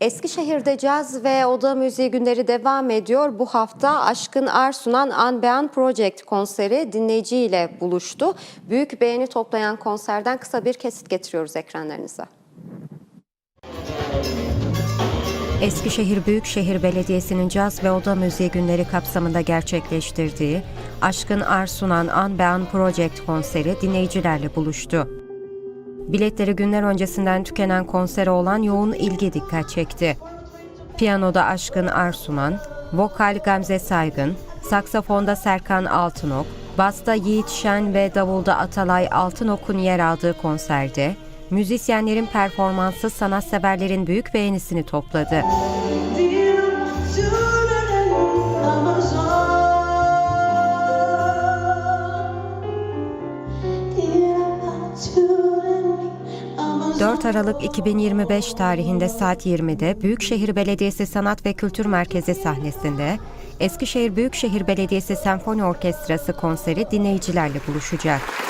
Eskişehir'de caz ve oda müziği günleri devam ediyor. Bu hafta Aşkın Arsunan Unbound Project konseri dinleyiciyle buluştu. Büyük beğeni toplayan konserden kısa bir kesit getiriyoruz ekranlarınıza. Eskişehir Büyükşehir Belediyesi'nin caz ve oda müziği günleri kapsamında gerçekleştirdiği Aşkın Arsunan Unbound Project konseri dinleyicilerle buluştu. Biletleri günler öncesinden tükenen konsere olan yoğun ilgi dikkat çekti. Piyanoda Aşkın Arsunan, vokal Gamze Saygın, saksafonda Serkan Altınok, basta Yiğit Şen ve davulda Atalay Altınok'un yer aldığı konserde, müzisyenlerin performansı sanatseverlerin büyük beğenisini topladı. 4 Aralık 2025 tarihinde saat 20'de Büyükşehir Belediyesi Sanat ve Kültür Merkezi sahnesinde Eskişehir Büyükşehir Belediyesi Senfoni Orkestrası konseri dinleyicilerle buluşacak.